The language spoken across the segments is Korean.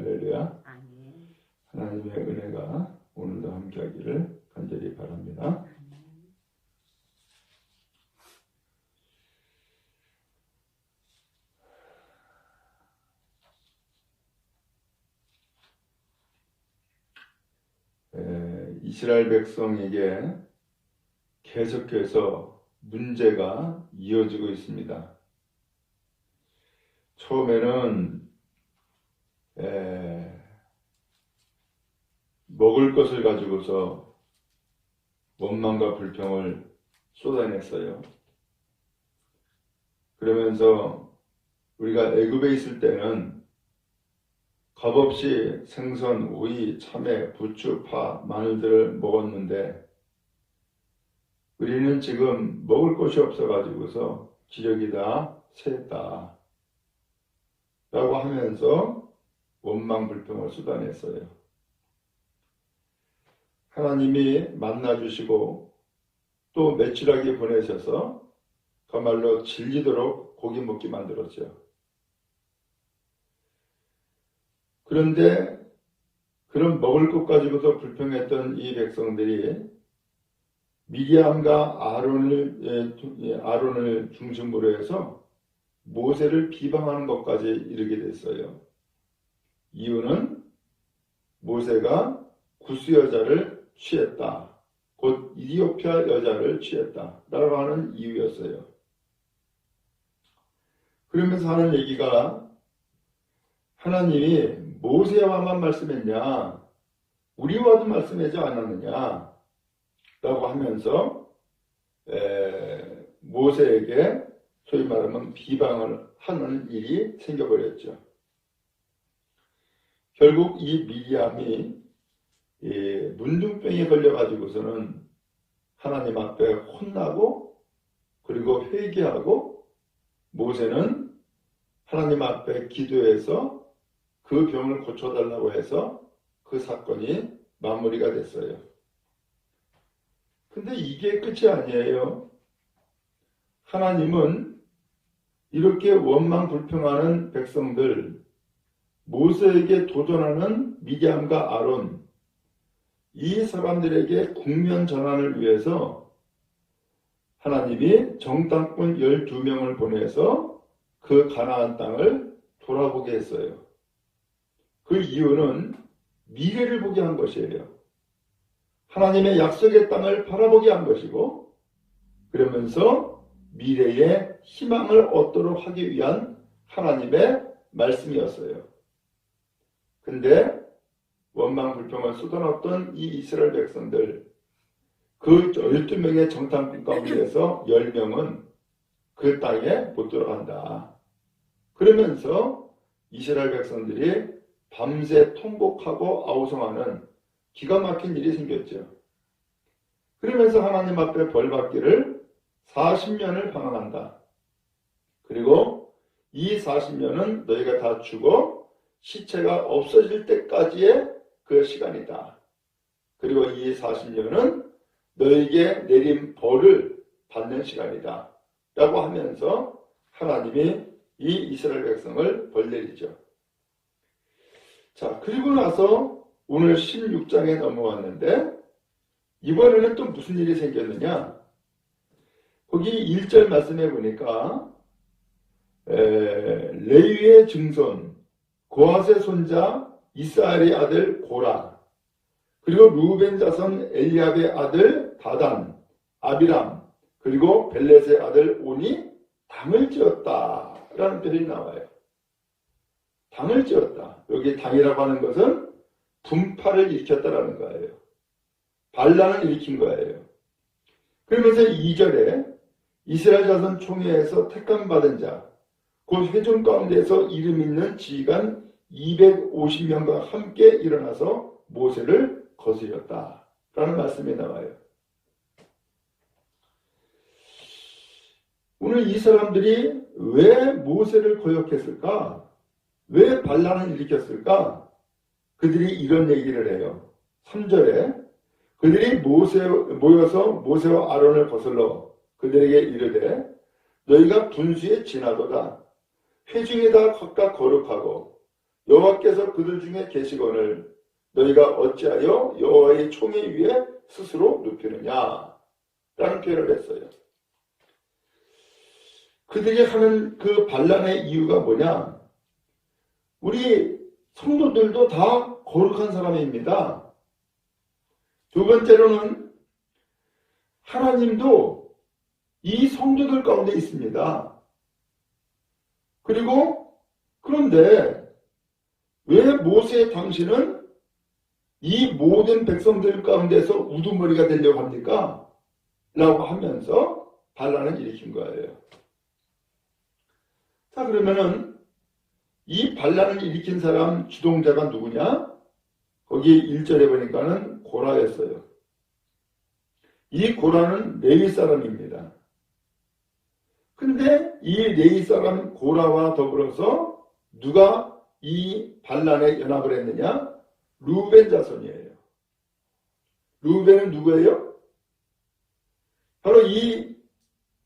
할렐루야. 아멘. 하나님의 은혜가 오늘도 함께하기를 간절히 바랍니다. 아멘. 에, 이스라엘 백성에게 계속해서 문제가 이어지고 있습니다. 처음에는 에, 먹을 것을 가지고서 원망과 불평을 쏟아냈어요. 그러면서 우리가 애굽에 있을 때는 값없이 생선, 오이, 참외, 부추, 파, 마늘들을 먹었는데 우리는 지금 먹을 것이 없어가지고서 기력이 다 쇠했다. 라고 하면서 원망 불평을 쏟아냈어요. 하나님이 만나주시고 또 며칠하게 보내셔서 그말로 질리도록 고기 먹게 만들었죠. 그런데 그런 먹을 것 가지고도 불평했던 이 백성들이 미리암과 아론을 예, 아론을 중심으로 해서 모세를 비방하는 것까지 이르게 됐어요. 이유는 모세가 구스 여자를 취했다. 곧 이디오피아 여자를 취했다 라고 하는 이유였어요. 그러면서 하는 얘기가 하나님이 모세와만 말씀했냐? 우리와도 말씀하지 않았느냐? 라고 하면서 에, 모세에게 소위 말하면 비방을 하는 일이 생겨버렸죠. 결국 이 미리암이 이 문둥병에 걸려가지고서는 하나님 앞에 혼나고 그리고 회개하고 모세는 하나님 앞에 기도해서 그 병을 고쳐달라고 해서 그 사건이 마무리가 됐어요. 근데 이게 끝이 아니에요. 하나님은 이렇게 원망 불평하는 백성들, 모세에게 도전하는 미디암과 아론, 이 사람들에게 국면 전환을 위해서 하나님이 정탐꾼 12명을 보내서 그 가나안 땅을 돌아보게 했어요. 그 이유는 미래를 보게 한 것이에요. 하나님의 약속의 땅을 바라보게 한 것이고, 그러면서 미래의 희망을 얻도록 하기 위한 하나님의 말씀이었어요. 근데 원망 불평을 쏟아놨던 이 이스라엘 백성들, 그 12명의 정탐꾼 가운데서 10명은 그 땅에 못 들어간다. 그러면서 이스라엘 백성들이 밤새 통곡하고 아우성하는 기가 막힌 일이 생겼죠. 그러면서 하나님 앞에 벌 받기를 40년을 방황한다. 그리고 이 40년은 너희가 다 죽어 시체가 없어질 때까지의 그 시간이다. 그리고 이 40년은 너에게 내린 벌을 받는 시간이다. 라고 하면서 하나님이 이 이스라엘 백성을 벌 내리죠. 자, 그리고 나서 오늘 16장에 넘어왔는데 이번에는 또 무슨 일이 생겼느냐? 거기 1절 말씀해 보니까 에, 레위의 증손 고아세 손자 이스라엘의 아들 고라 그리고 루벤 자손 엘리압의 아들 다단 아비람 그리고 벨렛의 아들 온이 당을 지었다 라는 표현이 나와요. 당을 지었다. 여기 당이라고 하는 것은 분파를 일으켰다라는 거예요. 반란을 일으킨 거예요. 그러면서 2절에 이스라엘 자손 총회에서 택함 받은 자, 곧 회중 가운데서 이름 있는 지휘관 250명과 함께 일어나서 모세를 거스렸다. 라는 말씀이 나와요. 오늘 이 사람들이 왜 모세를 거역했을까? 왜 반란을 일으켰을까? 그들이 이런 얘기를 해요. 3절에 그들이 모세, 모여서 모세와 아론을 거슬러 그들에게 이르되 너희가 분수에 지나도다 회중에다 각각 거룩하고 여호와께서 그들 중에 계시거늘 너희가 어찌하여 여호와의 총에 위에 스스로 눕히느냐 라는 표현을 했어요. 그들이 하는 그 반란의 이유가 뭐냐? 우리 성도들도 다 거룩한 사람입니다. 두 번째로는 하나님도 이 성도들 가운데 있습니다. 그리고 그런데 왜 모세 당신은 이 모든 백성들 가운데서 우두머리가 되려고 합니까? 라고 하면서 반란을 일으킨 거예요. 자, 그러면은 이 반란을 일으킨 사람 주동자가 누구냐? 거기 1절에 보니까는 고라였어요. 이 고라는 레위 사람입니다. 근데 이 레위 사람 고라와 더불어서 누가 이 반란에 연합을 했느냐? 루벤 자손이에요. 루벤은 누구예요? 바로 이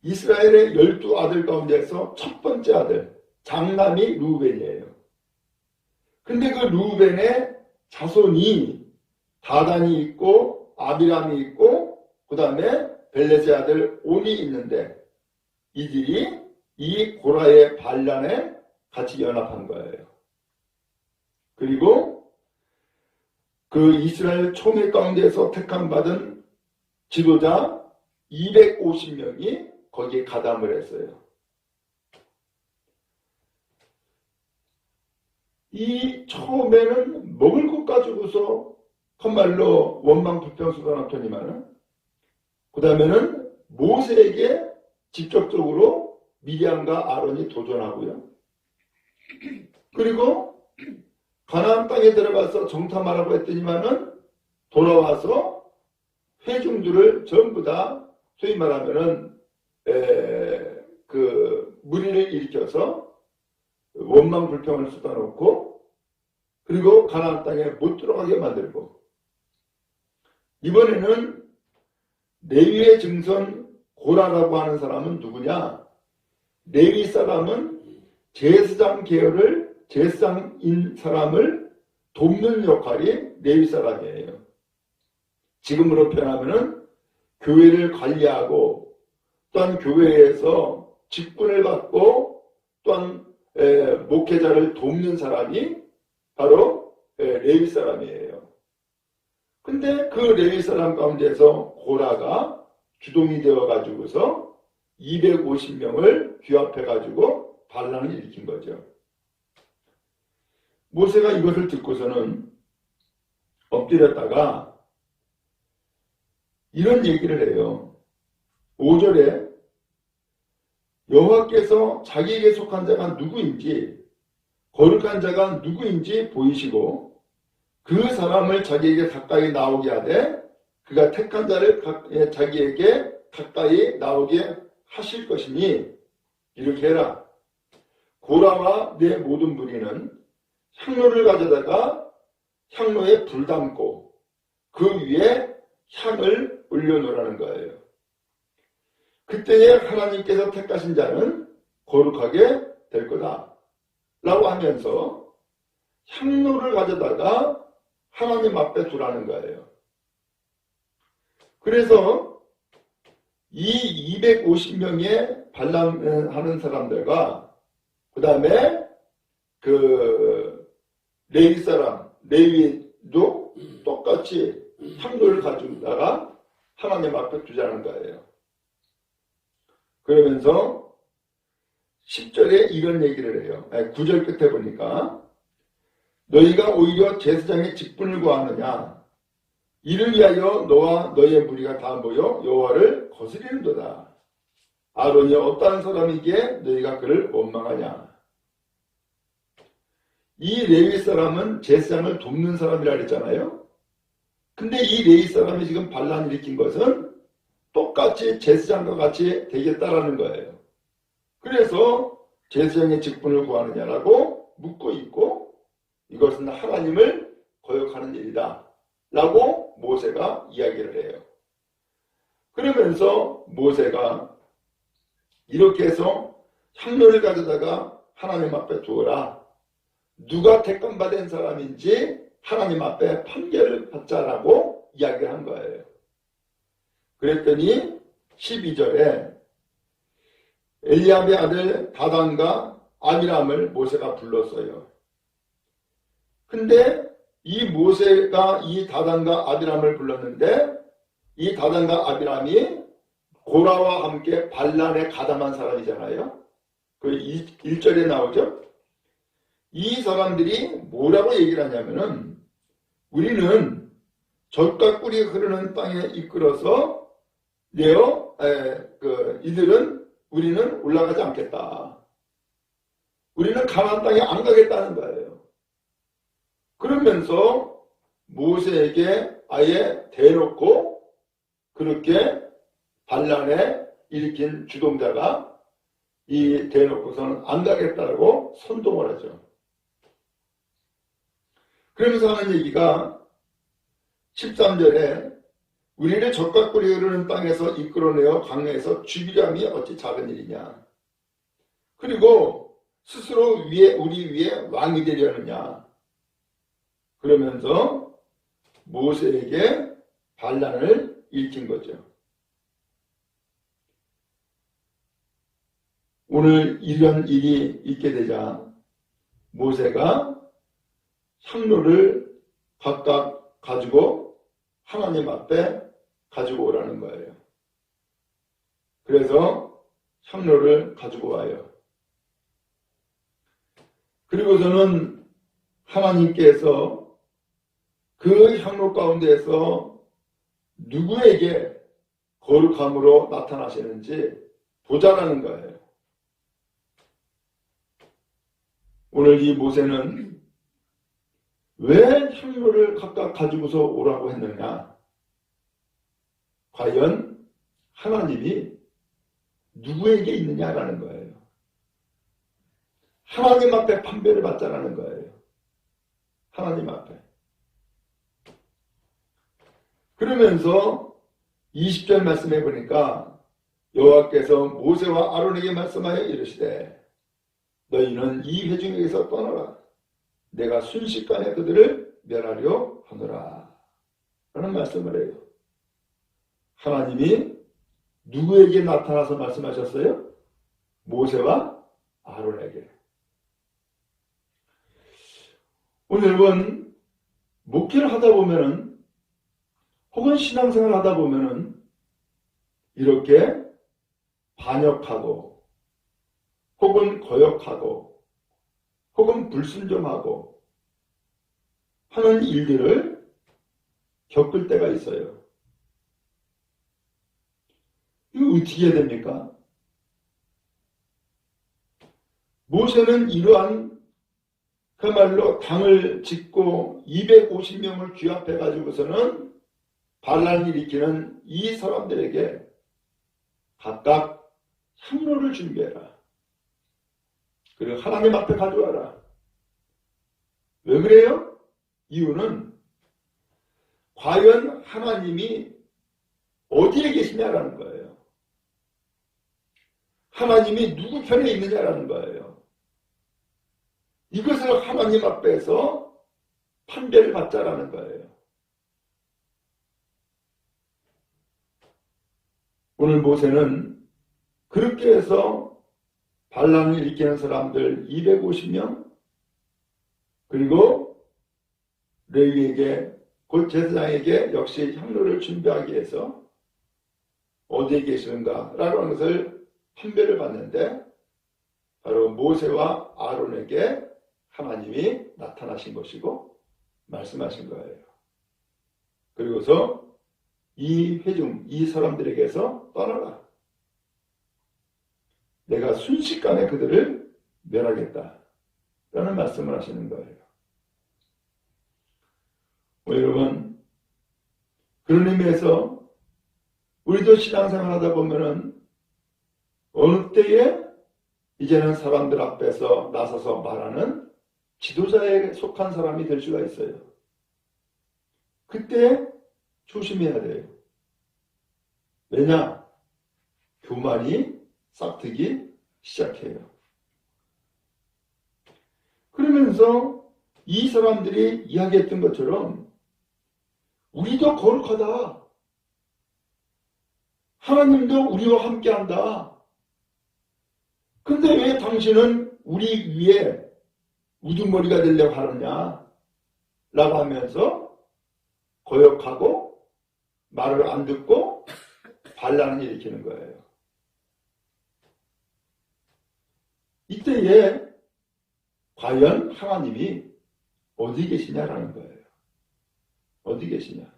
이스라엘의 열두 아들 가운데서 첫 번째 아들, 장남이 루벤이에요. 근데 그 루벤의 자손이 다단이 있고 아비람이 있고 그 다음에 벨레세 아들 온이 있는데 이들이 이 고라의 반란에 같이 연합한 거예요. 그리고 그 이스라엘 총회 가운데서 택함 받은 지도자 250명이 거기에 가담을 했어요. 이 처음에는 먹을 것 가지고서 헛말로 원망 불평 쏟아놨더니만은 그 다음에는 모세에게 직접적으로 미리암과 아론이 도전하고요. 그리고 가나안 땅에 들어가서 정탐하라고 했더니만은 돌아와서 회중들을 전부 다 소위 말하면은 에, 그 무리를 일으켜서 원망 불평을 쏟아놓고 그리고 가나안 땅에 못 들어가게 만들고 이번에는 레위의 증선 고라라고 하는 사람은 누구냐? 레위 사람은 제사장 계열을 제사장인 사람을 돕는 역할이 레위 사람이에요. 지금으로 표현하면은 교회를 관리하고 또한 교회에서 직분을 받고 또한 에, 목회자를 돕는 사람이 바로 에, 레위 사람이에요. 근데 그 레위 사람 가운데서 고라가 주동이 되어 가지고서 250명을 규합해 가지고 반란을 일으킨 거죠. 모세가 이것을 듣고서는 엎드렸다가 이런 얘기를 해요. 5절에 여호와께서 자기에게 속한 자가 누구인지 거룩한 자가 누구인지 보이시고 그 사람을 자기에게 가까이 나오게 하되 그가 택한 자를 가- 자기에게 가까이 나오게 하실 것이니 이렇게 해라. 고라와 내 모든 무리는 향로를 가져다가 향로에 불 담고 그 위에 향을 올려놓으라는 거예요. 그때에 하나님께서 택하신 자는 거룩하게 될 거다. 라고 하면서 향로를 가져다가 하나님 앞에 두라는 거예요. 그래서 이 250명의 반란하는 사람들과 그 다음에 그 레위 사람, 레위도 똑같이 향로를 가져다가 하나님 앞에 두자는 거예요. 그러면서 10절에 이런 얘기를 해요. 9절 끝에 보니까 너희가 오히려 제사장의 직분을 구하느냐 이를 위하여 너와 너의 무리가 다 모여 여호와를 거스리는도다. 아론이 어떠한 사람이기에 너희가 그를 원망하냐. 이 레위 사람은 제사장을 돕는 사람이라 그랬잖아요. 근데 이 레위 사람이 지금 반란 일으킨 것은 똑같이 제사장과 같이 되겠다라는 거예요. 그래서 제사장의 직분을 구하느냐라고 묻고 있고 이것은 하나님을 거역하는 일이다. 라고 모세가 이야기를 해요. 그러면서 모세가 이렇게 해서 향로를 가져다가 하나님 앞에 두어라. 누가 택감받은 사람인지 하나님 앞에 판결을 받자라고 이야기를 한 거예요. 그랬더니 12절에 엘리압의 아들 다단과 아미람을 모세가 불렀어요. 근데 이 모세가 이 다단과 아비람을 불렀는데 이 다단과 아비람이 고라와 함께 반란에 가담한 사람이잖아요. 그 1절에 나오죠. 이 사람들이 뭐라고 얘기를 하냐면은 우리는 젖과 꿀이 흐르는 땅에 이끌어서 내어 에, 그 이들은 우리는 올라가지 않겠다. 우리는 가나안 땅에 안 가겠다는 거예요. 그러면서 모세에게 아예 대놓고 그렇게 반란에 일으킨 주동자가 이 대놓고서는 안 가겠다고 선동을 하죠. 그러면서 하는 얘기가 13절에 우리를 적과 꿀이 흐르는 땅에서 이끌어내어 강에서 죽이려함이 어찌 작은 일이냐. 그리고 스스로 위에 우리 위에 왕이 되려느냐. 그러면서 모세에게 반란을 일으킨 거죠. 오늘 이런 일이 있게 되자 모세가 향로를 각각 가지고 하나님 앞에 가지고 오라는 거예요. 그래서 향로를 가지고 와요. 그리고서는 하나님께서 그 향로 가운데에서 누구에게 거룩함으로 나타나시는지 보자라는 거예요. 오늘 이 모세는 왜 향로를 각각 가지고서 오라고 했느냐? 과연 하나님이 누구에게 있느냐라는 거예요. 하나님 앞에 판별을 받자라는 거예요. 하나님 앞에. 그러면서 20절 말씀해 보니까 여호와께서 모세와 아론에게 말씀하여 이르시되 너희는 이 회중에게서 떠나라. 내가 순식간에 그들을 멸하려 하노라. 라는 말씀을 해요. 하나님이 누구에게 나타나서 말씀하셨어요? 모세와 아론에게. 오늘 여러분, 목회를 하다 보면은, 혹은 신앙생활을 하다 보면은, 이렇게 반역하고, 혹은 거역하고, 혹은 불순종하고 하는 일들을 겪을 때가 있어요. 이거 어떻게 해야 됩니까? 모세는 이러한 그말로 당을 짓고 250명을 규합해 가지고서는 반란을 일으키는 이 사람들에게 각각 향로를 준비해라. 그리고 하나님 앞에 가져와라. 왜 그래요? 이유는 과연 하나님이 어디에 계시냐라는 거예요. 하나님이 누구 편에 있느냐라는 거예요. 이것을 하나님 앞에서 판별을 받자라는 거예요. 오늘 모세는 그렇게 해서 반란을 일으키는 사람들 250명 그리고 레위에게 곧 제사장에게 역시 향로를 준비하기 위해서 어디에 계시는가 라는 것을 판별을 받는데 바로 모세와 아론에게 하나님이 나타나신 것이고 말씀하신 거예요. 그리고서 이 회중, 이 사람들에게서 떠나라. 내가 순식간에 그들을 멸하겠다. 라는 말씀을 하시는 거예요. 뭐 여러분, 그런 의미에서 우리도 신앙생활 하다 보면은 어느 때에 이제는 사람들 앞에서 나서서 말하는 지도자에 속한 사람이 될 수가 있어요. 그때 조심해야 돼요. 왜냐? 교만이 싹트기 시작해요. 그러면 그러면서 이 사람들이 이야기했던 것처럼 우리도 거룩하다. 하나님도 우리와 함께한다. 근데 왜 당신은 우리 위에 우두머리가 되려고 하느냐? 라고 하면서 거역하고 말을 안 듣고 반란을 일으키는 거예요. 이때에 과연 하나님이 어디 계시냐라는 거예요. 어디 계시냐?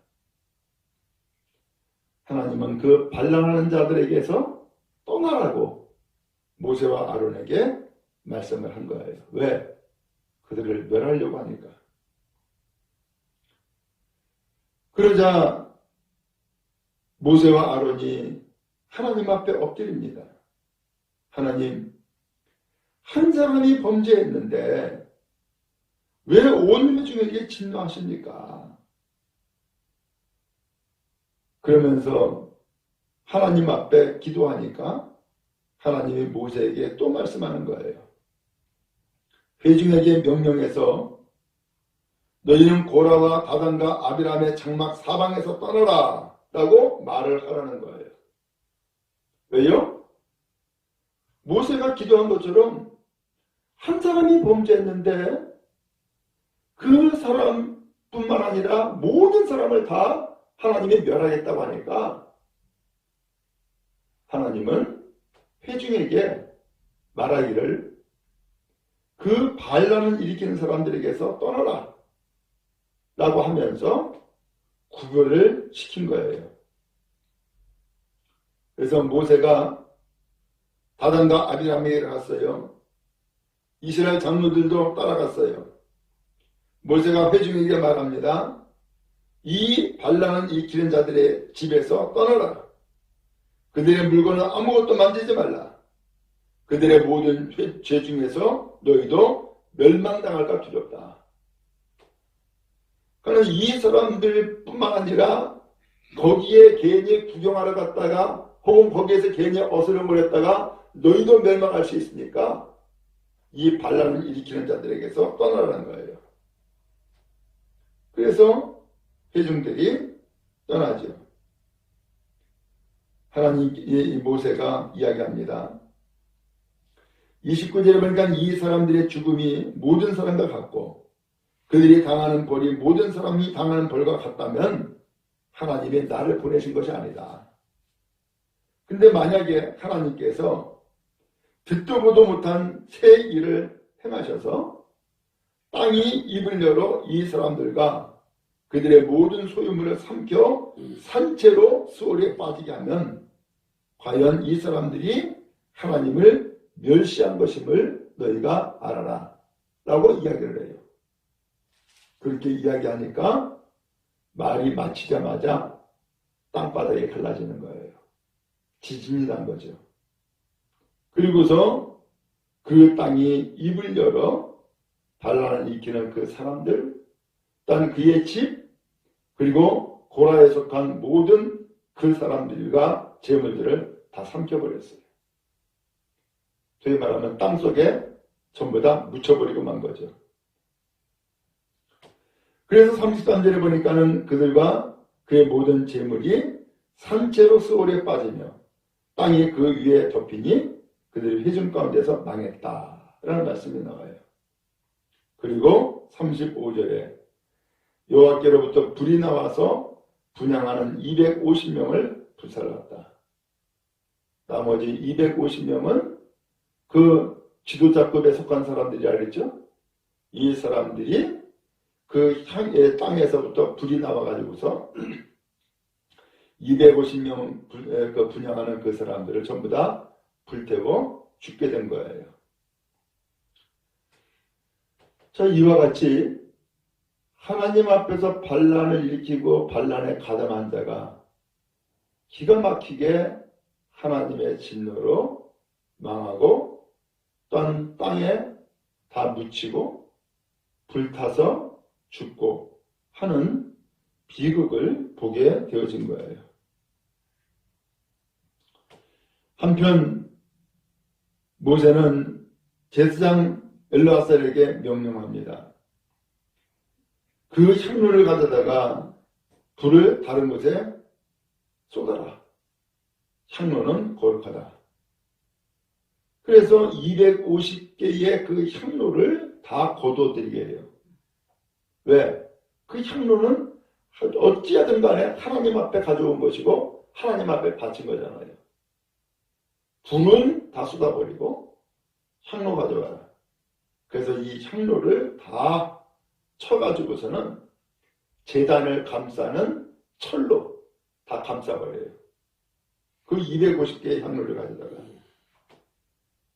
하나님은 그 반란하는 자들에게서 떠나라고 모세와 아론에게 말씀을 한 거예요. 왜? 그들을 멸하려고 하니까. 그러자 모세와 아론이 하나님 앞에 엎드립니다. 하나님, 한 사람이 범죄했는데 왜 온 회중에게 진노하십니까? 그러면서 하나님 앞에 기도하니까 하나님이 모세에게 또 말씀하는 거예요. 회중에게 명령해서 너희는 고라와 다단과 아비람의 장막 사방에서 떠나라 라고 말을 하라는 거예요. 왜요? 모세가 기도한 것처럼 한 사람이 범죄했는데 그 사람뿐만 아니라 모든 사람을 다 하나님이 멸하겠다고 하니까 하나님은 회중에게 말하기를 그 반란을 일으키는 사람들에게서 떠나라 라고 하면서 구별을 시킨 거예요. 그래서 모세가 다단과 아비람에게 갔어요. 이스라엘 장로들도 따라갔어요. 모세가 회중에게 말합니다. 이 반란을 일으키는 자들의 집에서 떠나라. 그들의 물건을 아무것도 만지지 말라. 그들의 모든 죄, 죄 중에서 너희도 멸망당할까 두렵다. 그러나 이 사람들뿐만 아니라 거기에 괜히 구경하러 갔다가 혹은 거기에서 괜히 했다가 너희도 멸망할 수 있으니까 이 반란을 일으키는 자들에게서 떠나라는 거예요. 그래서 회중들이 떠나죠. 하나님 이 모세가 이야기합니다. 29절에 보니까 이 사람들의 죽음이 모든 사람과 같고 그들이 당하는 벌이 모든 사람이 당하는 벌과 같다면 하나님이 나를 보내신 것이 아니다. 근데 만약에 하나님께서 듣도 보도 못한 새 일을 행하셔서 땅이 입을 열어 이 사람들과 그들의 모든 소유물을 삼켜 산채로 수월에 빠지게 하면 과연 이 사람들이 하나님을 멸시한 것임을 너희가 알아라 라고 이야기를 해요. 그렇게 이야기하니까 말이 마치자마자 땅바닥이 갈라지는 거예요. 지진이 난 거죠. 그리고서 그 땅이 입을 열어 반란을 일으키는 그 사람들, 또 그의 집, 그리고 고라에 속한 모든 그 사람들과 재물들을 다 삼켜버렸어요. 소위 말하면 땅 속에 전부 다 묻혀버리고 만 거죠. 그래서 33절에 보니까는 그들과 그의 모든 재물이 산채로 수월에 빠지며 땅이 그 위에 덮이니 그들이 회중 가운데서 망했다 라는 말씀이 나와요. 그리고 35절에 여호와께로부터 불이 나와서 분양하는 250명을 불살랐다. 나머지 250명은 그 지도자급에 속한 사람들이라 그랬죠. 이 사람들이 그 향의 땅에서부터 불이 나와가지고서 250명 그 분양하는 그 사람들을 전부 다 불태워 죽게 된 거예요. 자, 이와 같이 하나님 앞에서 반란을 일으키고 반란에 가담한 자가 기가 막히게 하나님의 진노로 망하고 또한 땅에 다 묻히고 불타서 죽고 하는 비극을 보게 되어진 거예요. 한편 모세는 제사장 엘라살에게 명령합니다. 그 향로를 가져다가 불을 다른 곳에 쏟아라. 향로는 거룩하다. 그래서 250개의 그 향로를 다 거둬들이게 해요. 왜? 그 향로는 어찌하든 간에 하나님 앞에 가져온 것이고 하나님 앞에 바친 거잖아요. 불은 다 쏟아버리고 향로 가져가라. 그래서 이 향로를 다 쳐가지고서는 재단을 감싸는 철로 다 감싸버려요. 그 250개의 향로를 가져다가.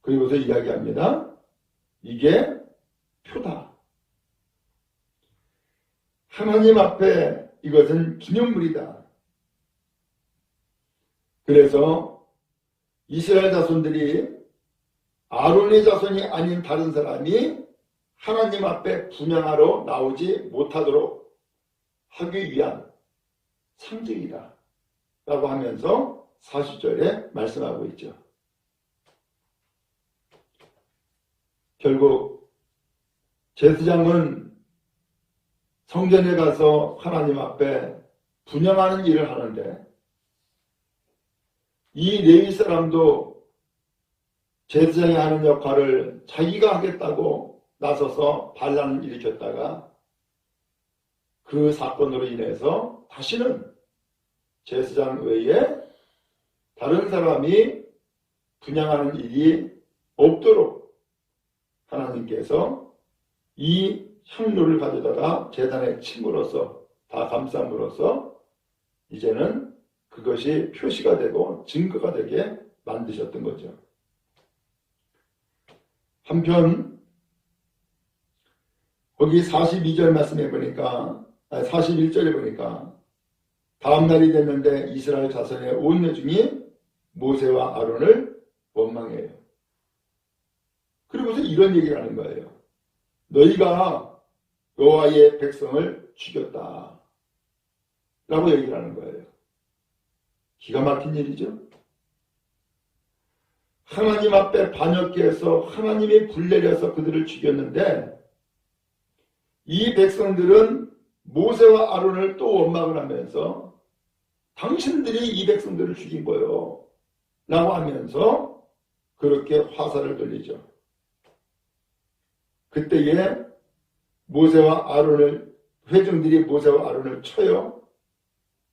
그리고서 이야기합니다. 이게 표다. 하나님 앞에 이것은 기념물이다. 그래서 이스라엘 자손들이 아론의 자손이 아닌 다른 사람이 하나님 앞에 분양하러 나오지 못하도록 하기 위한 상징이다. 라고 하면서 40절에 말씀하고 있죠. 결국 제사장은 성전에 가서 하나님 앞에 분양하는 일을 하는데 이 레위 사람도 제사장이 하는 역할을 자기가 하겠다고 나서서 반란을 일으켰다가 그 사건으로 인해서 다시는 제사장 외에 다른 사람이 분양하는 일이 없도록 하나님께서 이 향로를 가져다가 재단에 침으로써 다 감쌈으로써 이제는 그것이 표시가 되고 증거가 되게 만드셨던 거죠. 한편 거기 42절 말씀해 보니까 41절에 보니까 다음 날이 됐는데 이스라엘 자손의 온 여중이 모세와 아론을 원망해요. 그리고서 이런 얘기를 하는 거예요. 너희가 여호와의 백성을 죽였다. 라고 얘기를 하는 거예요. 기가 막힌 일이죠. 하나님 앞에 반역케 해서 하나님이 불내려서 그들을 죽였는데 이 백성들은 모세와 아론을 또 원망을 하면서 당신들이 이 백성들을 죽인 거요. 라고 하면서 그렇게 화살을 돌리죠. 그때에 모세와 아론을 회중들이 모세와 아론을 쳐요.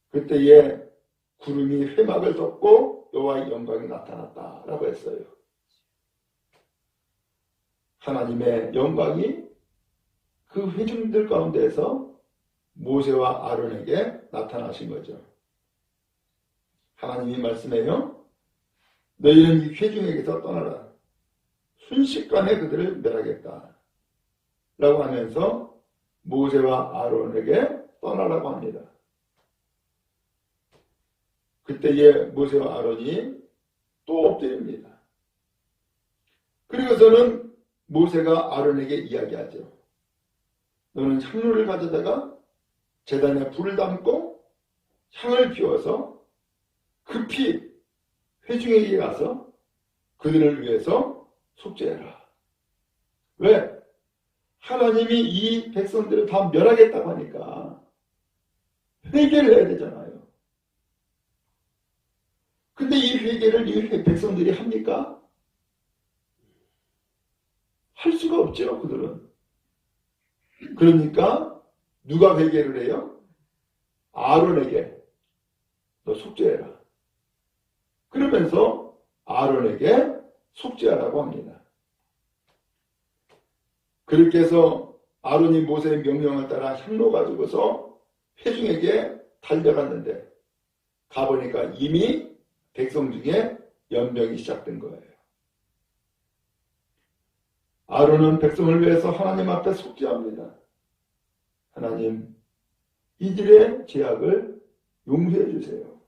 그때 에 구름이 회막을 덮고 여호와의 영광이 나타났다라고 했어요. 하나님의 영광이 그 회중들 가운데서 모세와 아론에게 나타나신 거죠. 하나님이 말씀해요. 너희는 이 회중에게서 떠나라. 순식간에 그들을 멸하겠다. 라고 하면서 모세와 아론에게 떠나라고 합니다. 그때에 모세와 아론이 또 엎드립니다. 그리고서는 모세가 아론에게 이야기하죠. 너는 향로를 가져다가 재단에 불을 담고 향을 피워서 급히 회중에게 가서 그들을 위해서 속죄해라. 왜? 하나님이 이 백성들을 다 멸하겠다고 하니까 회개를 해야 되잖아요. 근데 이 회개를 이 백성들이 합니까? 할 수가 없죠, 그들은. 그러니까 누가 회개를 해요? 아론에게 너 속죄해라. 그러면서 아론에게 속죄하라고 합니다. 그렇게 해서 아론이 모세의 명령을 따라 향로 가지고서 회중에게 달려갔는데 가보니까 이미 백성 중에 연병이 시작된 거예요. 아론은 백성을 위해서 하나님 앞에 속죄합니다. 하나님, 이들의 죄악을 용서해 주세요.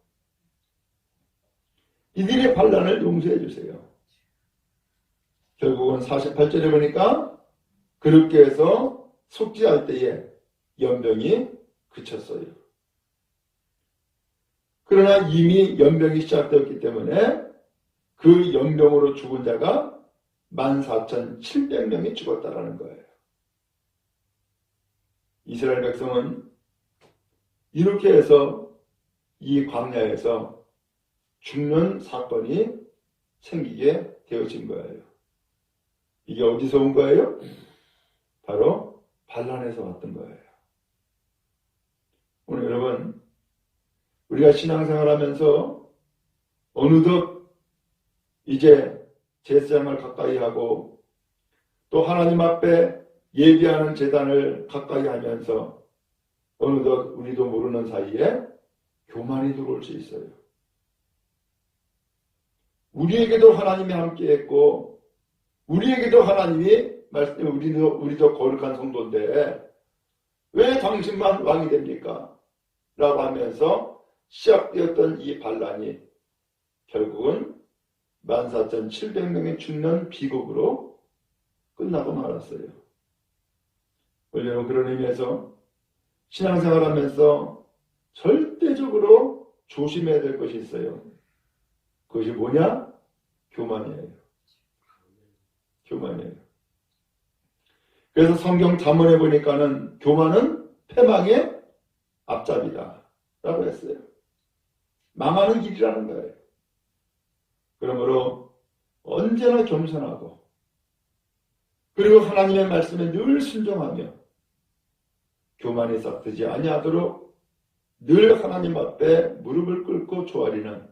이들의 반란을 용서해 주세요. 결국은 48절에 보니까 그렇게 해서 속죄할 때에 연병이 그쳤어요. 그러나 이미 연병이 시작되었기 때문에 그 연병으로 죽은 자가 14,700명이 죽었다라는 거예요. 이스라엘 백성은 이렇게 해서 이 광야에서 죽는 사건이 생기게 되어진 거예요. 이게 어디서 온 거예요? 바로 반란에서 왔던 거예요. 오늘 여러분, 우리가 신앙생활하면서 어느덧 이제 제사장을 가까이 하고 또 하나님 앞에 예비하는 재단을 가까이 하면서 어느덧 우리도 모르는 사이에 교만이 들어올 수 있어요. 우리에게도 하나님이 함께했고 우리에게도 하나님이 말씀 우리도 우리도 거룩한 성도인데 왜 당신만 왕이 됩니까? 라고 하면서 시작되었던 이 반란이 결국은 14,700명이 죽는 비극으로 끝나고 말았어요. 원래는 그런 의미에서 신앙생활 하면서 절대적으로 조심해야 될 것이 있어요. 그것이 뭐냐? 교만이에요. 교만이에요. 그래서 성경 잠언에 보니까는 교만은 패망의 앞잡이다. 라고 했어요. 망하는 길이라는 거예요. 그러므로 언제나 겸손하고 그리고 하나님의 말씀에 늘 순종하며 교만이 싹트지 아니하도록 늘 하나님 앞에 무릎을 꿇고 조아리는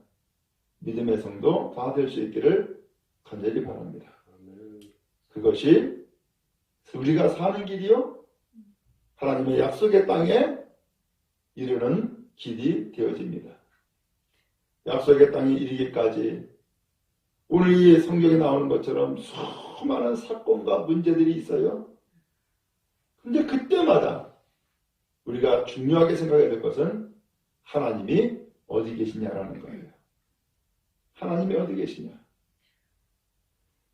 믿음의 성도 다 될 수 있기를 간절히 바랍니다. 그것이 우리가 사는 길이요 하나님의 약속의 땅에 이르는 길이 되어집니다. 약속의 땅에 이르기까지 오늘 이 성경에 나오는 것처럼 수많은 사건과 문제들이 있어요. 근데 그때마다 우리가 중요하게 생각해야 될 것은 하나님이 어디 계시냐라는 거예요. 하나님이 어디 계시냐?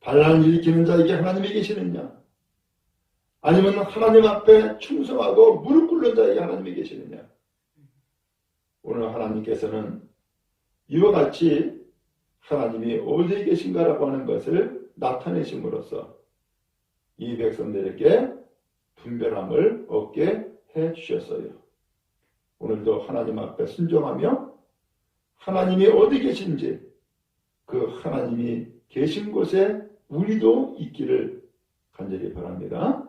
반란을 일으키는 자에게 하나님이 계시느냐? 아니면 하나님 앞에 충성하고 무릎 꿇는 자에게 하나님이 계시느냐? 오늘 하나님께서는 이와 같이 하나님이 어디에 계신가라고 하는 것을 나타내심으로써 이 백성들에게 분별함을 얻게 해 주셨어요. 오늘도 하나님 앞에 순종하며 하나님이 어디 계신지 그 하나님이 계신 곳에 우리도 있기를 간절히 바랍니다.